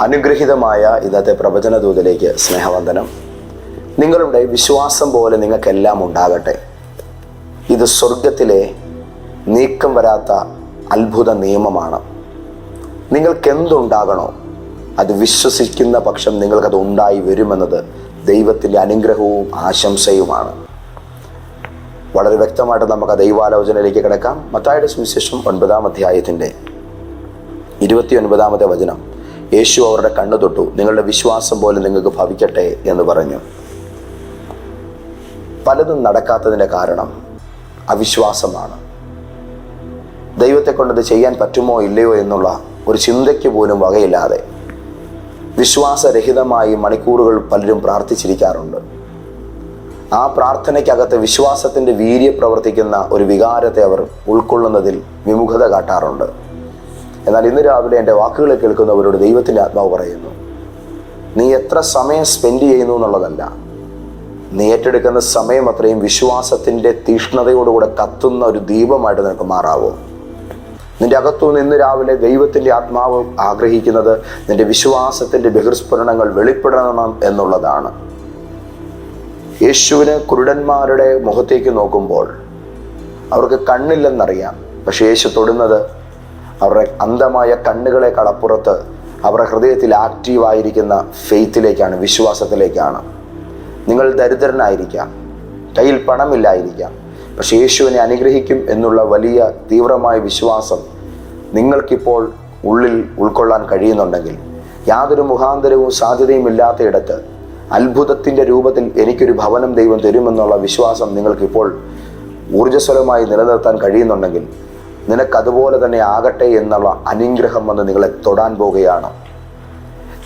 അനുഗ്രഹീതമായ ഇന്നത്തെ പ്രവചന ദൂതിലേക്ക് സ്നേഹവന്ദനം. നിങ്ങളുടെ വിശ്വാസം പോലെ നിങ്ങൾക്കെല്ലാം ഉണ്ടാകട്ടെ. ഇത് സ്വർഗത്തിലെ നീക്കം വരാത്ത അത്ഭുത നിയമമാണ്. നിങ്ങൾക്കെന്തുണ്ടാകണോ അത് വിശ്വസിക്കുന്ന പക്ഷം നിങ്ങൾക്കത് ഉണ്ടായി വരുമെന്നത് ദൈവത്തിന്റെ അനുഗ്രഹവും ആശംസയുമാണ്. വളരെ വ്യക്തമായിട്ട് നമുക്ക് ദൈവാലോചനയിലേക്ക് കിടക്കാം. മത്തായുടെ സുവിശേഷം ഒൻപതാം അധ്യായത്തിന്റെ ഇരുപത്തി ഒൻപതാമത്തെ വചനം. യേശു അവരുടെ കണ്ണു തൊട്ടു. നിങ്ങളുടെ വിശ്വാസം പോലെ നിങ്ങൾക്ക് ഭവിക്കട്ടെ എന്ന് പറഞ്ഞു. പലതും നടക്കാത്തതിന്റെ കാരണം അവിശ്വാസമാണ്. ദൈവത്തെ കൊണ്ടത് ചെയ്യാൻ പറ്റുമോ ഇല്ലയോ എന്നുള്ള ഒരു ചിന്തയ്ക്ക് പോലും വകയില്ലാതെ വിശ്വാസരഹിതമായി മണിക്കൂറുകൾ പലരും പ്രാർത്ഥിച്ചിരിക്കാറുണ്ട്. ആ പ്രാർത്ഥനയ്ക്കകത്ത് വിശ്വാസത്തിന്റെ വീര്യ പ്രവർത്തിക്കുന്ന ഒരു വികാരത്തെ അവർ ഉൾക്കൊള്ളുന്നതിൽ വിമുഖത കാട്ടാറുണ്ട്. എന്നാൽ ഇന്ന് രാവിലെ എന്റെ വാക്കുകൾ കേൾക്കുന്നവരോട് ദൈവത്തിന്റെ ആത്മാവ് പറയുന്നു. നീ എത്ര സമയം സ്പെൻഡ് ചെയ്യുന്നു എന്നുള്ളതല്ല. നീ ഏറ്റെടുക്കുന്ന സമയം അത്രയും വിശ്വാസത്തിന്റെ തീഷ്ണതയോടുകൂടെ കത്തുന്ന ഒരു ദീപമായിട്ട് നിനക്ക് മാറാവോ? നിന്റെ അകത്തുനിന്ന് ഇന്ന് രാവിലെ ദൈവത്തിന്റെ ആത്മാവ് ആഗ്രഹിക്കുന്നത് നിന്റെ വിശ്വാസത്തിന്റെ ബഹിർസ്ഫുരണങ്ങൾ വെളിപ്പെടണം എന്നുള്ളതാണ്. യേശുവിന് കുരുടന്മാരുടെ മുഖത്തേക്ക് നോക്കുമ്പോൾ അവർക്ക് കണ്ണില്ലെന്നറിയാം. പക്ഷെ യേശു തൊടുന്നത് അവരുടെ അന്ധമായ കണ്ണുകളെ കളപ്പുറത്ത് അവരുടെ ഹൃദയത്തിൽ ആക്റ്റീവായിരിക്കുന്ന ഫെയ്ത്തിലേക്കാണ് വിശ്വാസത്തിലേക്കാണ്. നിങ്ങൾ ദരിദ്രനായിരിക്കാം കയ്യിൽ പണമില്ലായിരിക്കാം പക്ഷെ യേശുവിനെ അനുഗ്രഹിക്കും എന്നുള്ള വലിയ തീവ്രമായ വിശ്വാസം നിങ്ങൾക്കിപ്പോൾ ഉള്ളിൽ ഉൾക്കൊള്ളാൻ കഴിയുന്നുണ്ടെങ്കിൽ യാതൊരു മുഖാന്തരവും സാധ്യതയും ഇല്ലാത്തയിടത്ത് അത്ഭുതത്തിന്റെ രൂപത്തിൽ എനിക്കൊരു ഭവനം ദൈവം തരുമെന്നുള്ള വിശ്വാസം നിങ്ങൾക്കിപ്പോൾ ഊർജസ്വലമായി നിലനിർത്താൻ കഴിയുന്നുണ്ടെങ്കിൽ നിനക്കതുപോലെ തന്നെ ആകട്ടെ എന്നുള്ള അനുഗ്രഹം വന്ന് നിങ്ങളെ തൊടാൻ പോവുകയാണ്.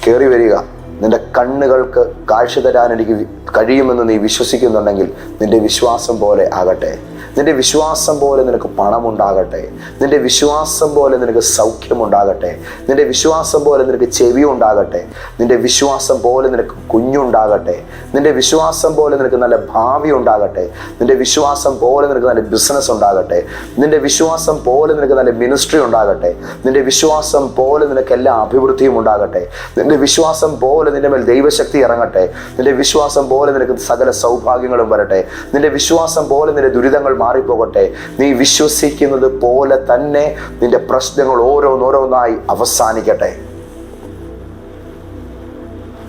കയറി വരിക. നിന്റെ കണ്ണുകൾക്ക് കാഴ്ച തരാൻ എനിക്ക് കഴിയുമെന്ന് നീ വിശ്വസിക്കുന്നുണ്ടെങ്കിൽ നിന്റെ വിശ്വാസം പോലെ ആകട്ടെ നിന്റെ വിശ്വാസം പോലെ നിനക്ക് പണമുണ്ടാകട്ടെ നിന്റെ വിശ്വാസം പോലെ നിനക്ക് സൗഖ്യമുണ്ടാകട്ടെ നിന്റെ വിശ്വാസം പോലെ നിനക്ക് ചെവി ഉണ്ടാകട്ടെ നിന്റെ വിശ്വാസം പോലെ നിനക്ക് കുഞ്ഞുണ്ടാകട്ടെ നിന്റെ വിശ്വാസം പോലെ നിനക്ക് നല്ല ഭാവി ഉണ്ടാകട്ടെ നിന്റെ വിശ്വാസം പോലെ നിനക്ക് നല്ല ബിസിനസ് ഉണ്ടാകട്ടെ നിന്റെ വിശ്വാസം പോലെ നിനക്ക് നല്ല മിനിസ്ട്രി ഉണ്ടാകട്ടെ നിന്റെ വിശ്വാസം പോലെ നിനക്ക് എല്ലാ അഭിവൃദ്ധിയും ഉണ്ടാകട്ടെ നിന്റെ വിശ്വാസം പോലെ നിന്റെ മേൽ ദൈവശക്തി ഇറങ്ങട്ടെ നിന്റെ വിശ്വാസം പോലെ നിനക്ക് സകല സൗഭാഗ്യങ്ങളും വരട്ടെ. നിന്റെ വിശ്വാസം പോലെ നിന്റെ ദുരിതങ്ങൾ മാറിപ്പോകട്ടെ. നീ വിശ്വസിക്കുന്നത് പോലെ തന്നെ നിന്റെ പ്രശ്നങ്ങൾ ഓരോന്നോരോന്നായി അവസാനിക്കട്ടെ.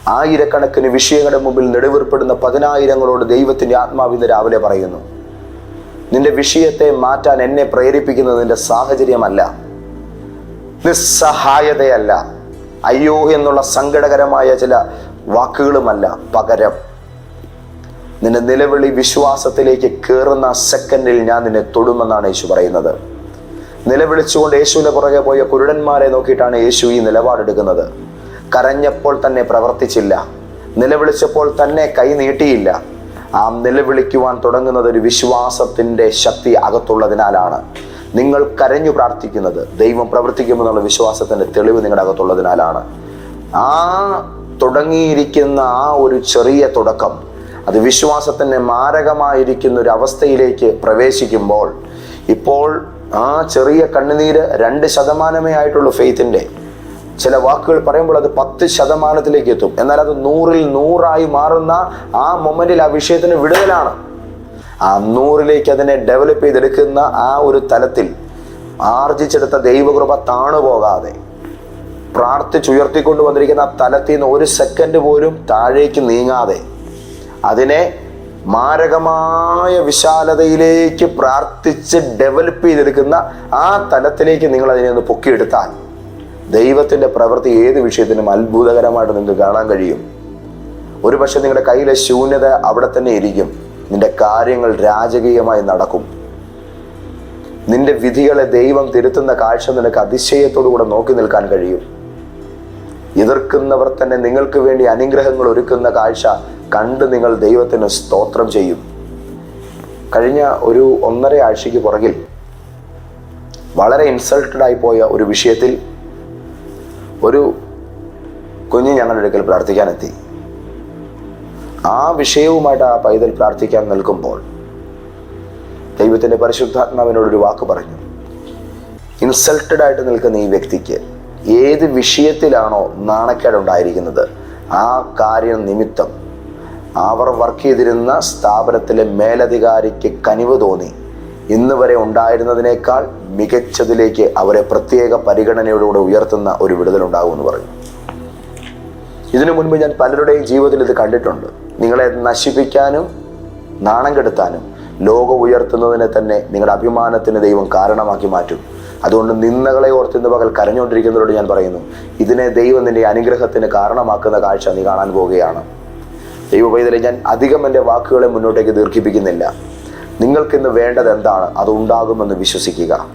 ആയിരക്കണക്കിന് വിഷയങ്ങളുടെ മുമ്പിൽ നെടുവേർപ്പെടുന്ന പതിനായിരങ്ങളോട് ദൈവത്തിന്റെ ആത്മാവ് ഇന്ന് രാവിലെ പറയുന്നു. നിന്റെ വിഷയത്തെ മാറ്റാൻ എന്നെ പ്രേരിപ്പിക്കുന്നത് നിന്റെ സാഹചര്യമല്ല. നിസ്സഹായതയല്ല. അയ്യോ എന്നുള്ള സങ്കടകരമായ ചില വാക്കുകളുമല്ല പകരം. നിന്റെ നിലവിളി വിശ്വാസത്തിലേക്ക് കയറുന്ന സെക്കൻഡിൽ ഞാൻ നിന്നെ തൊടുമെന്നാണ് യേശു പറയുന്നത്. നിലവിളിച്ചുകൊണ്ട് യേശുവിന്റെ പുറകെ പോയ കുരുടന്മാരെ നോക്കിയിട്ടാണ് യേശു ഈ നിലപാടെടുക്കുന്നത്. കരഞ്ഞപ്പോൾ തന്നെ പ്രവർത്തിച്ചില്ല. നിലവിളിച്ചപ്പോൾ തന്നെ കൈ നീട്ടിയില്ല. ആ നിലവിളിക്കുവാൻ തുടങ്ങുന്നത് ഒരു വിശ്വാസത്തിന്റെ ശക്തി അകത്തുള്ളതിനാലാണ്. നിങ്ങൾ കരഞ്ഞു പ്രാർത്ഥിക്കുന്നത് ദൈവം പ്രവർത്തിക്കുമെന്നുള്ള വിശ്വാസത്തിന്റെ തെളിവ് നിങ്ങളുടെ അകത്തുള്ളതിനാലാണ്. ആ തുടങ്ങിയിരിക്കുന്ന ആ ഒരു ചെറിയ തുടക്കം അത് വിശ്വാസത്തിന് മാരകമായിരിക്കുന്ന ഒരു അവസ്ഥയിലേക്ക് പ്രവേശിക്കുമ്പോൾ ഇപ്പോൾ ആ ചെറിയ കണ്ണുനീര് രണ്ട് ശതമാനമേ ആയിട്ടുള്ളൂ ഫെയ്ത്തിന്റെ. ചില വാക്കുകൾ പറയുമ്പോൾ അത് പത്ത് ശതമാനത്തിലേക്ക് എത്തും. എന്നാൽ അത് നൂറിൽ നൂറായി മാറുന്ന ആ മൊമെന്റിൽ ആ വിഷയത്തിന് വിടുതലാണ്. ആ നൂറിലേക്ക് അതിനെ ഡെവലപ്പ് ചെയ്തെടുക്കുന്ന ആ ഒരു തലത്തിൽ ആർജിച്ചെടുത്ത ദൈവകൃപ താണുപോകാതെ പ്രാർത്ഥിച്ചുയർത്തിക്കൊണ്ട് വന്നിരിക്കുന്ന ആ തലത്തിൽ നിന്ന് ഒരു സെക്കൻഡ് പോലും താഴേക്ക് നീങ്ങാതെ അതിനെ മാരകമായ വിശാലതയിലേക്ക് പ്രാർത്ഥിച്ച് ഡെവലപ്പ് ചെയ്തെടുക്കുന്ന ആ തലത്തിലേക്ക് നിങ്ങൾ അതിനെ ഒന്ന് പൊക്കിയെടുത്താൽ ദൈവത്തിന്റെ പ്രവൃത്തി ഏത് വിഷയത്തിനും അത്ഭുതകരമായിട്ട് നിങ്ങൾക്ക് കാണാൻ കഴിയും. ഒരു പക്ഷെ നിങ്ങളുടെ കയ്യിലെ ശൂന്യത അവിടെ തന്നെ ഇരിക്കും. നിന്റെ കാര്യങ്ങൾ രാജകീയമായി നടക്കും. നിന്റെ വിധികളെ ദൈവം തിരുത്തുന്ന കാഴ്ച നിനക്ക് അതിശയത്തോടു കൂടെ നോക്കി നിൽക്കാൻ കഴിയും. എതിർക്കുന്നവർ തന്നെ നിങ്ങൾക്ക് വേണ്ടി അനുഗ്രഹങ്ങൾ ഒരുക്കുന്ന കാഴ്ച കണ്ട് നിങ്ങൾ ദൈവത്തിന് സ്തോത്രം ചെയ്യും. കഴിഞ്ഞ ഒരു ഒന്നര ആഴ്ചയ്ക്ക് പുറകിൽ വളരെ ഇൻസൾട്ടഡ് ആയി പോയ ഒരു വിഷയത്തിൽ ഒരു കുഞ്ഞ് ഞങ്ങളുടെ അടുക്കൽ പ്രാർത്ഥിക്കാനെത്തി. ആ വിഷയവുമായിട്ട് ആ പൈതൽ പ്രാർത്ഥിക്കാൻ നിൽക്കുമ്പോൾ ദൈവത്തിന്റെ പരിശുദ്ധാത്മാവിനോട് ഒരു വാക്ക് പറഞ്ഞു. ഇൻസൾട്ടഡ് ആയിട്ട് നിൽക്കുന്ന ഈ വ്യക്തിക്ക് ഏത് വിഷയത്തിലാണോ നാണക്കേടുണ്ടായിരിക്കുന്നത് ആ കാര്യം നിമിത്തം അവർ വർക്ക് ചെയ്തിരുന്ന സ്ഥാപനത്തിലെ മേലധികാരിക്ക് കനിവ് തോന്നി. ഇന്ന് വരെ ഉണ്ടായിരുന്നതിനേക്കാൾ മികച്ചതിലേക്ക് അവരെ പ്രത്യേക പരിഗണനയോടുകൂടെ ഉയർത്തുന്ന ഒരു വിടുതലുണ്ടാകുമെന്ന് പറഞ്ഞു. ഇതിനു മുൻപ് ഞാൻ പലരുടെയും ജീവിതത്തിൽ ഇത് കണ്ടിട്ടുണ്ട്. നിങ്ങളെ നശിപ്പിക്കാനും നാണം കെടുത്താനും ലോകം ഉയർത്തുന്നതിനെ തന്നെ നിങ്ങളുടെ അഭിമാനത്തിന് ദൈവം കാരണമാക്കി മാറ്റും. അതുകൊണ്ട് നിന്ദകളെ ഓർത്തിന്ന് പകൽ കരഞ്ഞുകൊണ്ടിരിക്കുന്നവരോട് ഞാൻ പറയുന്നു ഇതിനെ ദൈവം നിന്റെ അനുഗ്രഹത്തിന് കാരണമാക്കുന്ന കാഴ്ച നീ കാണാൻ പോവുകയാണ്. ദൈവപൈതലെ ഞാൻ അധികം എന്റെ വാക്കുകളെ മുന്നോട്ടേക്ക് ദീർഘിപ്പിക്കുന്നില്ല. നിങ്ങൾക്കിന്ന് വേണ്ടത് എന്താണ്? അത് ഉണ്ടാകുമെന്ന് വിശ്വസിക്കുക.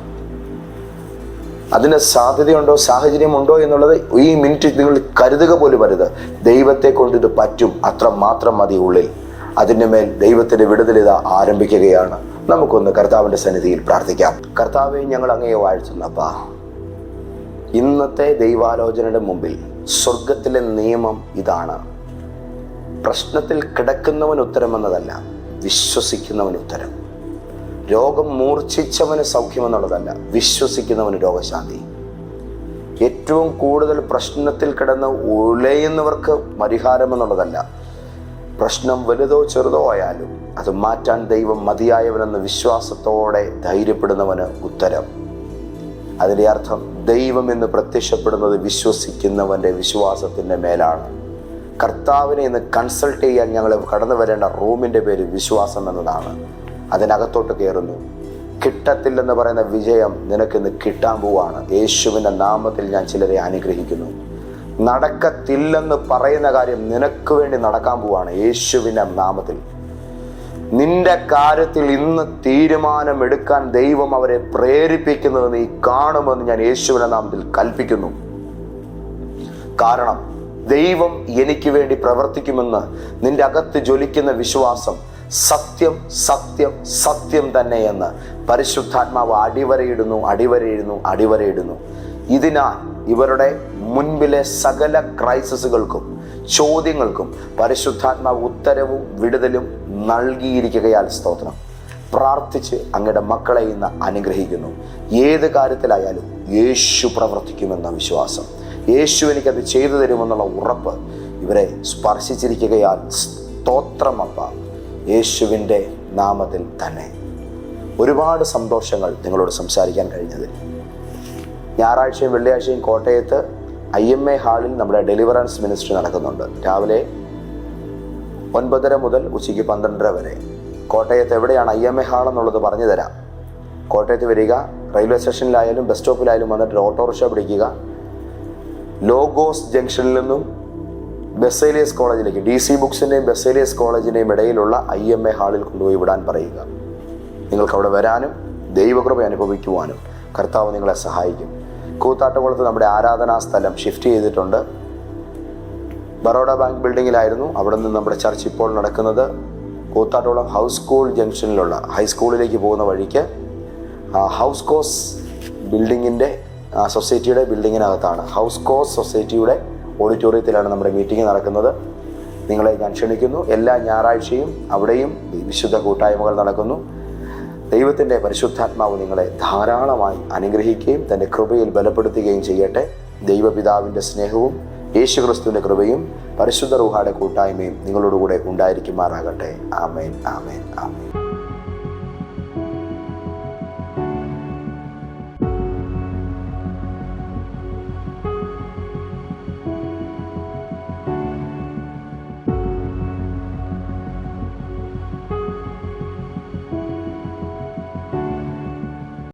അതിന് സാധ്യതയുണ്ടോ? സാഹചര്യമുണ്ടോ എന്നുള്ളത് ഈ മിനിറ്റ് നിങ്ങൾ കരുതുക പോലും വരുത് ദൈവത്തെ കൊണ്ട് ഇത് പറ്റും. അത്ര മാത്രം മതി ഉള്ളിൽ. അതിന്റെ മേൽ ദൈവത്തിന്റെ വിടുതലിത ആരംഭിക്കുകയാണ്. നമുക്കൊന്ന് കർത്താവിന്റെ സന്നിധിയിൽ പ്രാർത്ഥിക്കാം. കർത്താവെ ഞങ്ങൾ അങ്ങേ വാഴ്ത്തുന്നപ്പാ ഇന്നത്തെ ദൈവാലോചനയുടെ മുമ്പിൽ സ്വർഗത്തിലെ നിയമം ഇതാണ്. പ്രശ്നത്തിൽ കിടക്കുന്നവൻ ഉത്തരമെന്നതല്ല വിശ്വസിക്കുന്നവൻ ഉത്തരം. രോഗം മൂർച്ഛിച്ചവന് സൗഖ്യമെന്നുള്ളതല്ല വിശ്വസിക്കുന്നവന് രോഗശാന്തി. ഏറ്റവും കൂടുതൽ പ്രശ്നത്തിൽ കിടന്ന് ഉലയുന്നവർക്ക് പരിഹാരം എന്നുള്ളതല്ല പ്രശ്നം വലുതോ ചെറുതോ ആയാലും അത് മാറ്റാൻ ദൈവം മതിയായവനെന്ന് വിശ്വാസത്തോടെ ധൈര്യപ്പെടുന്നവന് ഉത്തരം. അതിന്റെ അർത്ഥം ദൈവം എന്ന് പ്രത്യക്ഷപ്പെടുന്നത് വിശ്വസിക്കുന്നവന്റെ വിശ്വാസത്തിന്റെ മേലാണ്. കർത്താവിനെ ഇന്ന് കൺസൾട്ട് ചെയ്യാൻ ഞങ്ങൾ കടന്നു വരേണ്ട റൂമിന്റെ പേര് വിശ്വാസം എന്നതാണ്. അതിനകത്തോട്ട് കയറുന്നു. കിട്ടത്തില്ലെന്ന് പറയുന്ന വിജയം നിനക്കിന്ന് കിട്ടാൻ പോവാണ്. യേശുവിന്റെ നാമത്തിൽ ഞാൻ ചിലരെ അനുഗ്രഹിക്കുന്നു. നടക്കത്തില്ലെന്ന് പറയുന്ന കാര്യം നിനക്ക് വേണ്ടി നടക്കാൻ പോവാണ് യേശുവിന്റെ നാമത്തിൽ. നിന്റെ കാര്യത്തിൽ ഇന്ന് തീരുമാനമെടുക്കാൻ ദൈവം അവരെ പ്രേരിപ്പിക്കുന്നത് നീ കാണുമെന്ന് ഞാൻ യേശുവിന്റെ നാമത്തിൽ കൽപ്പിക്കുന്നു. കാരണം ദൈവം എനിക്ക് വേണ്ടി പ്രവർത്തിക്കുമെന്ന് നിന്റെ അകത്ത് ജ്വലിക്കുന്ന വിശ്വാസം സത്യം സത്യം സത്യം തന്നെയെന്ന് പരിശുദ്ധാത്മാവ് അടിവരയിടുന്നു അടിവരയിടുന്നു അടിവരയിടുന്നു. ഇതിനാൽ ഇവരുടെ മുൻപിലെ സകല ക്രൈസിസുകൾക്കും ചോദ്യങ്ങൾക്കും പരിശുദ്ധാത്മാവ് ഉത്തരവും വിടുതലും നൽകിയിരിക്കുകയാൽ സ്തോത്രം. പ്രാർത്ഥിച്ച് അങ്ങയുടെ മക്കളെ ഇന്ന് അനുഗ്രഹിക്കുന്നു. ഏത് കാര്യത്തിലായാലും യേശു പ്രവർത്തിക്കുമെന്ന വിശ്വാസം. യേശു എനിക്കത് ചെയ്തു തരുമെന്നുള്ള ഉറപ്പ് ഇവരെ സ്പർശിച്ചിരിക്കുകയാൽ സ്തോത്രമപ്പ. യേശുവിന്റെ നാമത്തിൽ തന്നെ. ഒരുപാട് സന്തോഷങ്ങൾ നിങ്ങളോട് സംസാരിക്കാൻ കഴിഞ്ഞതിൽ ഞായറാഴ്ചയും വെള്ളിയാഴ്ചയും കോട്ടയത്ത് ഐ എം എ ഹാളിൽ നമ്മുടെ ഡെലിവറൻസ് മിനിസ്ട്രി നടക്കുന്നുണ്ട്. രാവിലെ ഒൻപതര മുതൽ ഉച്ചയ്ക്ക് പന്ത്രണ്ടര വരെ. കോട്ടയത്ത് എവിടെയാണ് ഐ എം എ ഹാൾ എന്നുള്ളത് പറഞ്ഞു തരാം കോട്ടയത്ത് വരിക റെയിൽവേ സ്റ്റേഷനിലായാലും ബസ് സ്റ്റോപ്പിലായാലും വന്നിട്ട് ഓട്ടോറിക്ഷ പിടിക്കുക ലോഗോസ് ജംഗ്ഷനിൽ നിന്നും ബെസേലിയസ് കോളേജിലേക്ക് ഡി സി ബുക്സിന്റെയും ബെസേലിയസ് കോളേജിന്റെയും ഇടയിലുള്ള ഐ എം എ ഹാളിൽ കൊണ്ടുപോയി വിടാൻ പറയുക. നിങ്ങൾക്ക് അവിടെ വരാനും ദൈവകൃപ അനുഭവിക്കുവാനും കർത്താവ് നിങ്ങളെ സഹായിക്കും. കൂത്താട്ടുകുളത്ത് നമ്മുടെ ആരാധനാ സ്ഥലം ഷിഫ്റ്റ് ചെയ്തിട്ടുണ്ട്. ബറോഡ ബാങ്ക് ബിൽഡിങ്ങിലായിരുന്നു അവിടെ നിന്ന് നമ്മുടെ ചർച്ച് ഇപ്പോൾ നടക്കുന്നത്. കൂത്താട്ടുകുളം ഹൗസ് സ്കൂൾ ജംഗ്ഷനിലുള്ള ഹൈസ്കൂളിലേക്ക് പോകുന്ന വഴിക്ക് ഹൗസ് കോസ് ബിൽഡിങ്ങിന്റെ സൊസൈറ്റിയുടെ ബിൽഡിങ്ങിനകത്താണ്. ഹൗസ് കോസ് സൊസൈറ്റിയുടെ ഓഡിറ്റോറിയത്തിലാണ് നമ്മുടെ മീറ്റിംഗ് നടക്കുന്നത്. നിങ്ങളെ ഞാൻ ക്ഷണിക്കുന്നു. എല്ലാ ഞായറാഴ്ചയും അവിടെയും വിശുദ്ധ കൂട്ടായ്മകൾ നടക്കുന്നു. ദൈവത്തിന്റെ പരിശുദ്ധാത്മാവ് നിങ്ങളെ ധാരാളമായി അനുഗ്രഹിക്കുകയും തന്റെ കൃപയിൽ ബലപ്പെടുത്തുകയും ചെയ്യട്ടെ. ദൈവപിതാവിന്റെ സ്നേഹവും യേശുക്രിസ്തുവിന്റെ കൃപയും പരിശുദ്ധ റൂഹായുടെ കൂട്ടായ്മയും നിങ്ങളോടുകൂടെ ഉണ്ടായിരിക്കുമാറാകട്ടെ. ആമേൻ ആമേൻ ആമേൻ.